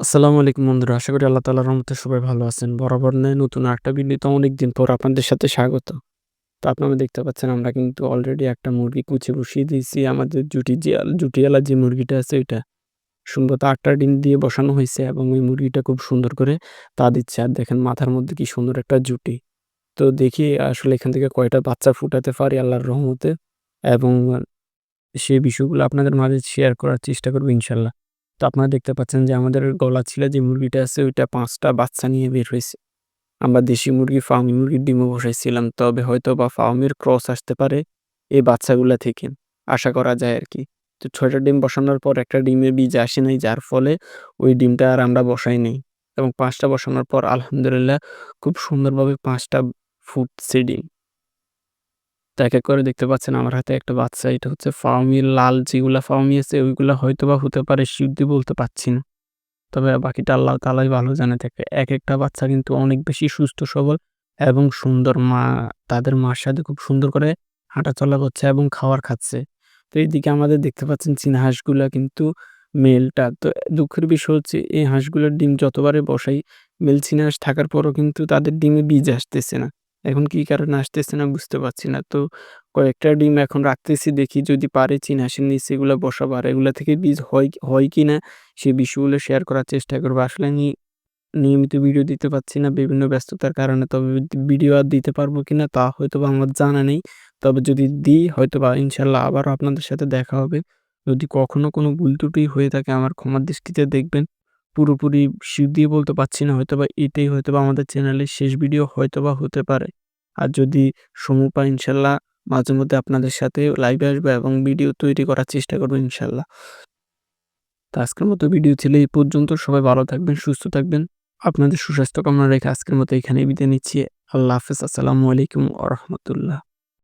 আসসালামু আলাইকুম বন্ধুরা। আশা করি আল্লাহ তাআলার রহমতে সবাই ভালো আছেন। বরাবর ন্যায় নতুন আরেকটা ভিডিওতে অনেকদিন পর আপনাদের সাথে স্বাগত। তো আপনারা দেখতে পাচ্ছেন আমরা কিন্তু অলরেডি একটা মুরগি কুচে বসিয়ে দিয়েছি। আমাদের জুটি যে জুটিওয়ালা যে মুরগিটা আছে ওইটা সম্ভবত ৮ টা ডিম দিয়ে বসানো হয়েছে এবং ওই মুরগিটা খুব সুন্দর করে তা দিচ্ছে। আর দেখেন মাথার মধ্যে কি সুন্দর একটা জুটি। তো দেখি আসলে এখান থেকে কয়টা বাচ্চা ফুটাতে পারি আল্লাহর রহমতে এবং সেই বিষয়গুলো আপনাদের মাঝে শেয়ার করার চেষ্টা করব ইনশাআল্লাহ। তো আপনারা দেখতে পাচ্ছেন যে আমাদের গলা ছিল যে মুরগিটা আছে ওইটা পাঁচটা বাচ্চা নিয়ে বের হয়েছে আমরা দেশি মুরগি, ফার্মি মুরগির ডিমও বসাইছিলাম। তবে হয়তো বা ফার্মের ক্রস আসতে পারে এই বাচ্চাগুলা থেকে। আশা করা যায় আর কি তো ৬ টা ডিম বসানোর পর একটা ডিমে বীজ আসে নাই যার ফলে ওই ডিমটা আর আমরা বসাই নাই। এবং পাঁচটা বসানোর পর আলহামদুলিল্লাহ খুব সুন্দরভাবে ৫ টা ফুটছে ডিম। তো এক, এক করে দেখতে পাচ্ছেন আমার হাতে একটা বাচ্চা। এটা হচ্ছে ফার্মি লাল যেগুলা ফার্মি আছে ওইগুলা হয়তোবা হতে পারে দিয়ে বলতে পারছি না। তবে বাকিটা আল্লাহ তাআলাই ভালো জানে থাকে। এক একটা বাচ্চা কিন্তু অনেক বেশি সুস্থ সবল এবং সুন্দর। মা তাদের মার সাথে খুব সুন্দর করে হাঁটাচলা করছে এবং খাওয়ার খাচ্ছে। তো এইদিকে আমাদের দেখতে পাচ্ছেন চীনা হাঁসগুলা কিন্তু মেলটা। তো দুঃখের বিষয় হচ্ছে এই হাঁসগুলোর ডিম যতবারে বসাই মেল চীনা হাঁস থাকার পরও কিন্তু তাদের ডিমে বীজ আসতেছে না। এখন কি কারণে আসতেছে না বুঝতে পারছি না। তো কয়েকটা ডিম এখন রাখতেছি, দেখি যদি পারি চীনা হাঁসের নিচে এগুলা বসাবো। আর এগুলা থেকে বীজ হয় হয় কিনা সেই বিষয়গুলো শেয়ার করার চেষ্টা করব। আসলে আমি নিয়মিত ভিডিও দিতে পারছি না, বিভিন্ন ব্যস্ততার কারণে। তবে ভিডিও আর দিতে পারব কিনা তা হয়তোবা আমার জানা নেই। তবে যদি দিই, হয়তোবা ইনশাল্লাহ আবারও আপনাদের সাথে দেখা হবে। যদি কখনো কোনো ভুল ত্রুটি হয়ে থাকে, আমার ক্ষমার দৃষ্টিতে দেখবেন। পুরোপুরি শিওর দিয়ে বলতে পারছি না হয়তোবা এটাই হয়তোবা আমাদের চ্যানেলের শেষ ভিডিও হয়তোবা হতে পারে। আর যদি সময় পাই মাঝে মধ্যে আপনাদের সাথে লাইভে আসবে এবং ভিডিও তৈরি করার চেষ্টা করব ইনশাল্লাহ তো আজকের মতো ভিডিও ছিল এই পর্যন্ত। সবাই ভালো থাকবেন, সুস্থ থাকবেন। আপনাদের সুস্বাস্থ্য কামনা রেখে আজকের মতো এখানেই বিদায় নিচ্ছি। আল্লাহ হাফেজ। আসসালামু আলাইকুম ওয়া রাহমাতুল্লাহ।